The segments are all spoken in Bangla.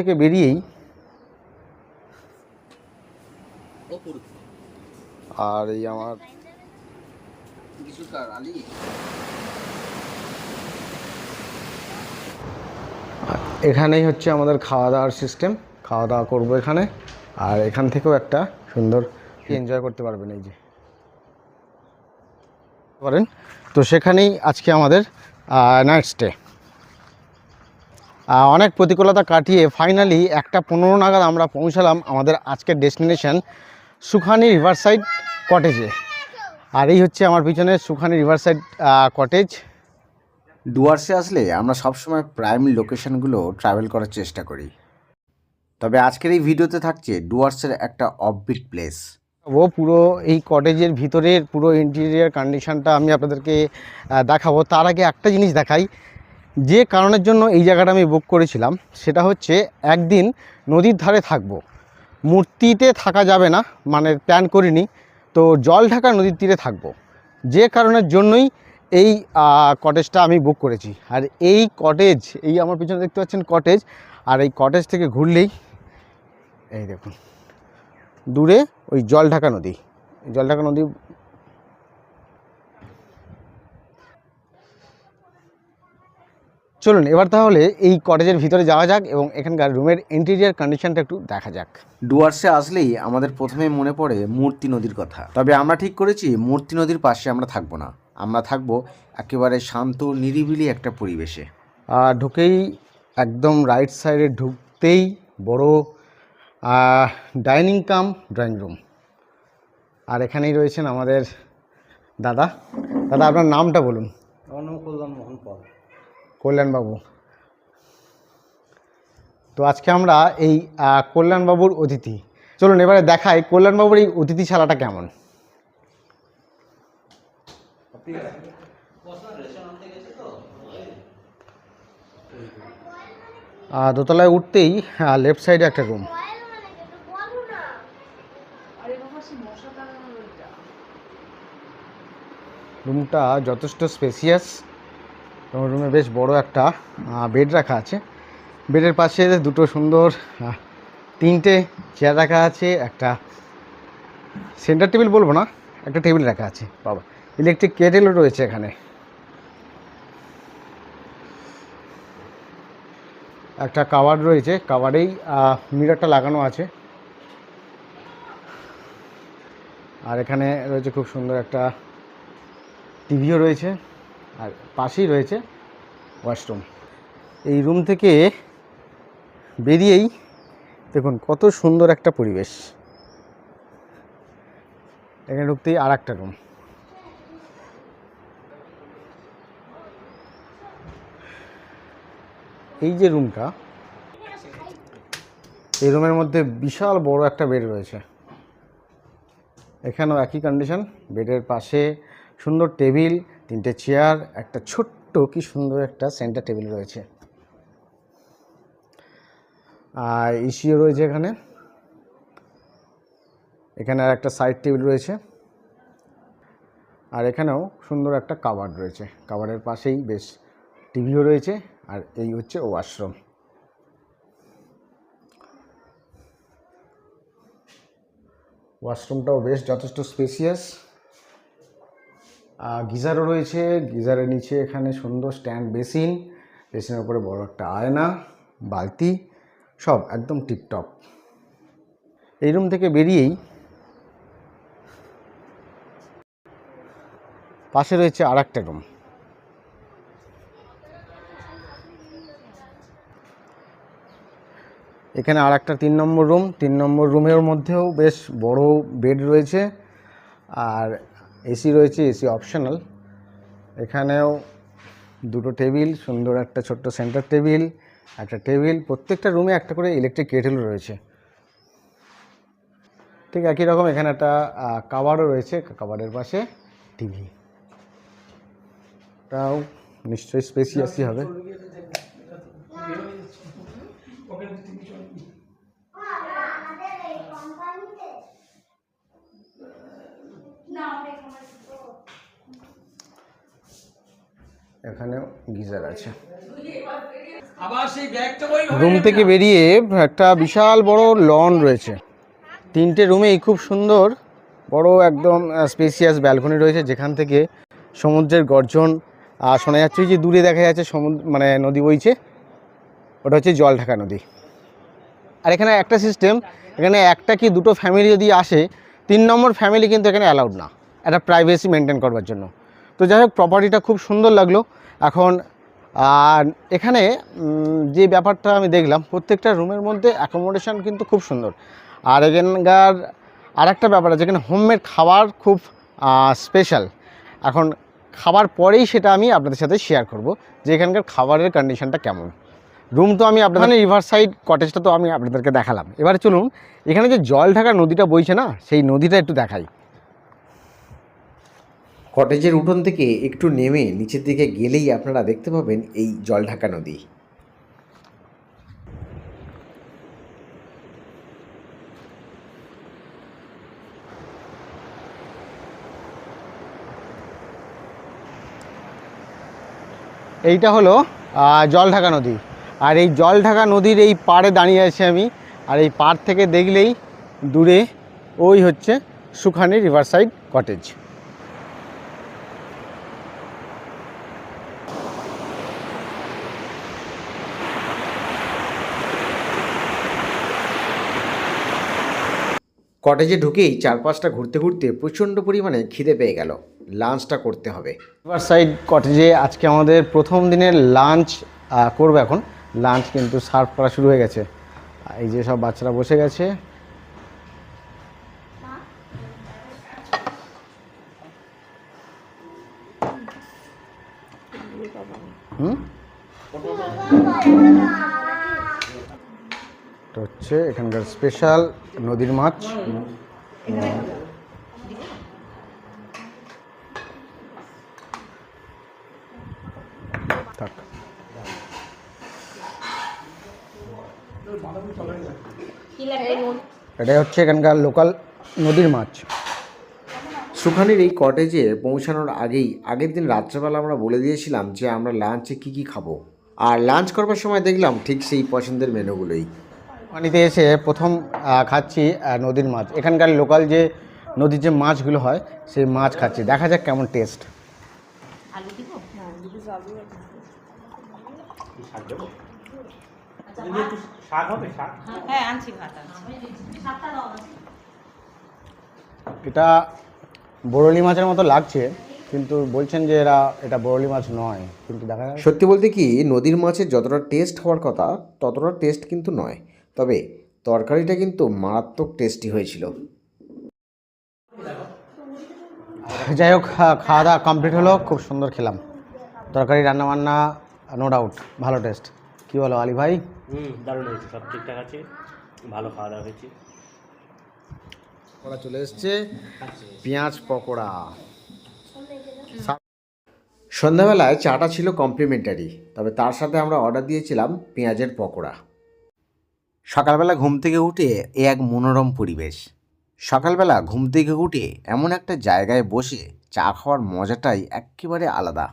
থেকে বেরিয়েই আর এই আমার এখানেই হচ্ছে আমাদের খাওয়া দাওয়ার সিস্টেম খাওয়া দাওয়া করব এখানে। আর এখান থেকেও একটা সুন্দর এনজয় করতে পারবেন এই যে। পারেন তো সেখানেই আজকে আমাদের নাইট স্টে অনেক প্রতিকূলতা কাটিয়ে ফাইনালি একটা পনেরো নাগাদ আমরা পৌঁছালাম আমাদের আজকের ডেস্টিনেশন সুখানি রিভারসাইড কটেজে আর এই হচ্ছে আমার পিছনে সুখানি রিভারসাইড কটেজ ডুয়ার্সে আসলে আমরা সবসময় প্রাইম লোকেশনগুলো ট্রাভেল করার চেষ্টা করি। তবে আজকের এই ভিডিওতে থাকছে ডুয়ার্সের একটা অফবিট প্লেস ও পুরো এই কটেজের ভিতরের পুরো ইন্টেরিয়ার কন্ডিশনটা আমি আপনাদেরকে দেখাবো। তার আগে একটা জিনিস দেখাই। যে কারণের জন্য এই জায়গাটা আমি বুক করেছিলাম, সেটা হচ্ছে একদিন নদীর ধারে থাকব। মূর্তিতে থাকা যাবে না মানে প্ল্যান করিনি, তো জল ঢাকা নদীর তীরে থাকব। যে কারণের জন্যই এই কটেজটা আমি বুক করেছি। আর এই কটেজ এই আমার পিছনে দেখতে পাচ্ছেন কটেজ আর এই কটেজ থেকে ঘুরলেই, এই দেখুন, দূরে ওই জল ঢাকা নদী। জল ঢাকা নদী চলুন এবার তাহলে এই কটেজের ভিতরে যাওয়া যাক এবং এখানকার রুমের ইন্টেরিয়ার কন্ডিশনটা একটু দেখা যাক। ডুয়ার্সে আসলেই আমাদের প্রথমে মনে পড়ে মূর্তি নদীর কথা। তবে আমরা ঠিক করেছি মূর্তি নদীর পাশে আমরা থাকব না। আমরা থাকব একেবারে শান্ত নিরিবিলি একটা পরিবেশে। আর ঢুকেই একদম রাইট সাইডে ঢুকতেই বড় ডাইনিং কাম ড্রয়িং রুম আর এখানেই রয়েছেন আমাদের দাদা। দাদা আপনার নামটা বলুন। আমার নাম কল্যাণ মোহন পাল। কল্যাণবাবু। তো আজকে আমরা এই কল্যাণবাবুর অতিথি। চলুন এবারে দেখাই কল্যাণবাবুর এই অতিথি অতিথিশালাটা কেমন। দোতলায় উঠতেই লেফট সাইডে একটা রুম রুমটা যথেষ্ট স্পেসিয়াস এবং রুমে বেশ বড় একটা বেড রাখা আছে। বেডের পাশে দুটো সুন্দর তিনটে চেয়ার রাখা আছে, একটা সেন্টার টেবিল বলব না, একটা টেবিল রাখা আছে। বাবা ইলেকট্রিক কেটেলও রয়েছে এখানে। একটা কাভার রয়েছে কাভারেই মিররটা লাগানো আছে। আর এখানে রয়েছে খুব সুন্দর একটা টিভিও রয়েছে। আর পাশেই রয়েছে ওয়াশরুম। এই রুম থেকে বেরিয়েই দেখুন কত সুন্দর একটা পরিবেশ। এখানে ঢুকতেই আর একটা রুম। এই যে রুমটা, এই রুমের মধ্যে বিশাল বড় একটা বেড রয়েছে। এখানেও একই কন্ডিশন বেডের পাশে সুন্দর টেবিল তিনটে চেয়ার একটা ছোট্ট কি সুন্দর একটা সেন্টার টেবিল রয়েছে। আর ইসিও রয়েছে এখানে। এখানে আর একটা সাইড টেবিল রয়েছে। আর এখানেও সুন্দর একটা কাবার্ড রয়েছে। কাবার্ডের পাশেই বেশ টিভিও রয়েছে, আর এই হচ্ছে ওয়াশরুম ওয়াশরুমটাও বেশ যথেষ্ট স্পেসিয়াস গিজারও রয়েছে, গিজারের নিচে এখানে সুন্দর স্ট্যান্ড বেসিন, বেসিনের উপরে বড় একটা আয়না, বালতি, সব একদম টিপটপ। এই রুম থেকে বেরিয়েই পাশে রয়েছে আর একটা রুম। এখানে আর একটা তিন নম্বর রুম, তিন নম্বর রুমের মধ্যেও বেশ বড় বেড রয়েছে। আর এসি রয়েছে, এসি অপশনাল। এখানেও দুটো টেবিল, সুন্দর একটা ছোট্ট সেন্টার টেবিল, একটা টেবিল, প্রত্যেকটা রুমে একটা করে ইলেকট্রিক কেটেল রয়েছে। ঠিক একই রকম এখানে একটা কাবারও রয়েছে, কাবারের পাশে টিভি। তাও নিশ্চয়ই স্পেসিয়াসই হবে। এখানে গিজার আছে। রুম থেকে বেরিয়ে একটা বিশাল বড় লন রয়েছে। তিনটে রুমেই খুব সুন্দর বড় একদম স্পেসিয়াস ব্যালকনি রয়েছে যেখান থেকে সমুদ্রের গর্জন আর শোনা যাচ্ছে যে দূরে দেখা যাচ্ছে সমুদ্র মানে নদী বইছে ওটা হচ্ছে জল ঢাকা নদী। আর এখানে একটা সিস্টেম এখানে একটা কি দুটো ফ্যামিলি যদি আসে তিন নম্বর ফ্যামিলি কিন্তু এখানে অ্যালাউড না। একটা প্রাইভেসি মেনটেন করবার জন্য। তো যাই হোক প্রপার্টিটা খুব সুন্দর লাগল। এখন আর এখানে যে ব্যাপারটা আমি দেখলাম প্রত্যেকটা রুমের মধ্যে অ্যাকোমোডেশন কিন্তু খুব সুন্দর। আর এখানকার আর একটা ব্যাপার আছে এখানে হোমমেড খাবার খুব স্পেশাল এখন খাবার পরেই সেটা আমি আপনাদের সাথে শেয়ার করব যে এখানকার খাবারের কন্ডিশনটা কেমন। রুম তো আমি আপনাদের রিভার সাইড কটেজটা তো আমি আপনাদেরকে দেখালাম। এবারে চলুন এখানে যে জল ঢাকা নদীটা বইছে না সেই নদীটা একটু দেখাই। কটেজের উঠোন থেকে একটু নেমে নিচের দিকে গেলেই আপনারা দেখতে পাবেন এই জলঢাকা নদী। এইটা হলো জলঢাকা নদী। আর এই জলঢাকা নদীর এই পাড়ে দাঁড়িয়ে আছি আমি। আর এই পাড় থেকে দেখলেই দূরে ওই হচ্ছে সুখানি রিভার সাইড কটেজ। কটেজে ঢুকেই চারপাশটা ঘুরতে ঘুরতে প্রচণ্ড পরিমাণে খিদে পেয়ে গেল। লাঞ্চটা করতে হবে। রিভার সাইড কটেজে আজকে আমাদের প্রথম দিনের লাঞ্চ করবে এখন। লাঞ্চ কিন্তু সার্ভ করা শুরু হয়ে গেছে। এই যে সব বাচ্চারা বসে গেছে। হচ্ছে এখানকার স্পেশাল নদীর মাছ। এটাই হচ্ছে এখানকার লোকাল নদীর মাছ। সুখানির এই কটেজে পৌঁছানোর আগেই, আগের দিন রাত্রেবেলা আমরা বলে দিয়েছিলাম যে আমরা লাঞ্চে কী কী খাব। আর লাঞ্চ করবার সময় দেখলাম ঠিক সেই পছন্দের মেনুগুলোই পানিতে এসে প্রথম খাচ্ছি নদীর মাছ। এখানকার লোকাল যে নদীর যে মাছগুলো হয় সেই মাছ খাচ্ছি। দেখা যাক কেমন টেস্ট হ্যাঁ আনছি ভাত আনছি। এটা বরলি মাছের মতো লাগছে কিন্তু বলছেন যে এরা এটা বরলি মাছ নয় কিন্তু দেখা যাক। সত্যি বলতে কি নদীর মাছের যতটা টেস্ট হওয়ার কথা ততটা টেস্ট কিন্তু নয়। তবে তরকারিটা কিন্তু মারাত্মক টেস্টি হয়েছিল। যাই হোক খাওয়া দাওয়া কমপ্লিট হলো খুব সুন্দর খেলাম। তরকারি রান্না বান্না নো ডাউট ভালো টেস্ট কি বলো আলী ভাই? হুম দারুণ হয়েছে সব ঠিকঠাক আছে ভালো খাওয়া দাওয়া হয়েছে। পকোড়া চলে এসছে পেঁয়াজ পকোড়া। সন্ধ্যাবেলায় চাটা ছিল কমপ্লিমেন্টারি তবে তার সাথে আমরা অর্ডার দিয়েছিলাম পেঁয়াজের পকোড়া। সকালবেলা ঘুম থেকে উঠে এ এক মনোরম পরিবেশ। সকালবেলা ঘুম থেকে উঠে এমন একটা জায়গায় বসে চা খাওয়ার মজাটাই একেবারে আলাদা।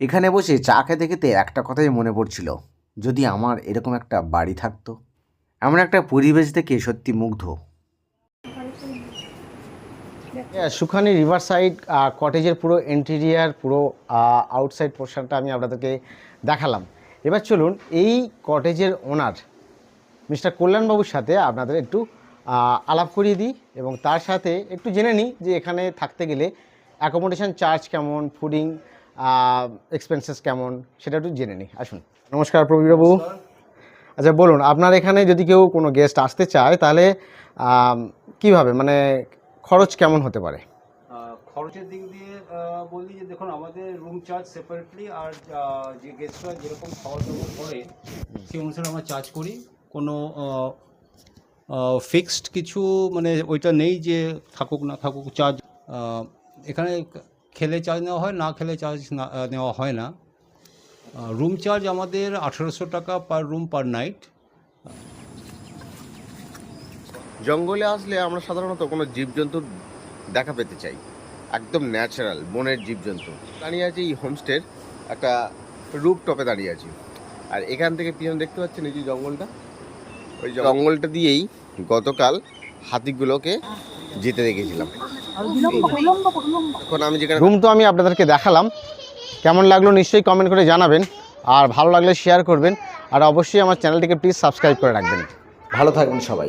এখানে বসে চা খেতে খেতে একটা কথাই মনে পড়ছিল, যদি আমার এরকম একটা বাড়ি থাকতো। এমন একটা পরিবেশ দেখে সত্যি মুগ্ধ। সুখানি রিভার সাইড কটেজের পুরো ইন্টেরিয়ার, পুরো আউটসাইড পোর্শনটা আমি আপনাদেরকে দেখালাম। এবার চলুন এই কটেজের ওনার মিস্টার কল্যাণবাবুর সাথে আপনাদের একটু আলাপ করিয়ে দিই এবং তার সাথে একটু জেনে নিই যে এখানে থাকতে গেলে অ্যাকোমোডেশন চার্জ কেমন ফুডিং এক্সপেন্সেস কেমন সেটা একটু জেনে নিই। আসুন। নমস্কার প্রবীরবাবু আচ্ছা বলুন আপনার এখানে যদি কেউ কোনো গেস্ট আসতে চায় তাহলে কীভাবে? মানে খরচ কেমন হতে পারে? খরচের দিক দিয়ে বললি যে দেখুন আমাদের রুম চার্জ সেপারেটলি আর যে গেস্টরা যেরকম খাওয়া দাওয়া করে সেই অনুসারে আমরা চার্জ করি। কোনো ফিক্সড কিছু মানে ওইটা নেই যে থাকুক না থাকুক চার্জ এখানে খেলে চার্জ নেওয়া হয়, না খেলে চার্জ নেওয়া হয় না। রুম চার্জ আমাদের আঠেরোশো টাকা পার রুম পার নাইট জঙ্গলে আসলে আমরা সাধারণত কোনো জীবজন্তুর দেখা পেতে চাই। একদম ন্যাচারাল বনের জীবজন্তু। দাঁড়িয়ে আছে এই হোমস্টের একটা রূপ টপে দাঁড়িয়ে আছি। আর এখান থেকে পিছনে দেখতে পাচ্ছেন এই যে জঙ্গলটা। জঙ্গলটা দিয়েই গতকাল হাতিগুলোকে যেতে দেখেছিলাম। এখন আমি যেখানে রুম তো আমি আপনাদেরকে দেখালাম। কেমন লাগল নিশ্চয়ই কমেন্ট করে জানাবেন। আর ভালো লাগলে শেয়ার করবেন। আর অবশ্যই আমার চ্যানেলটিকে প্লিজ সাবস্ক্রাইব করে রাখবেন। ভালো থাকবেন সবাই।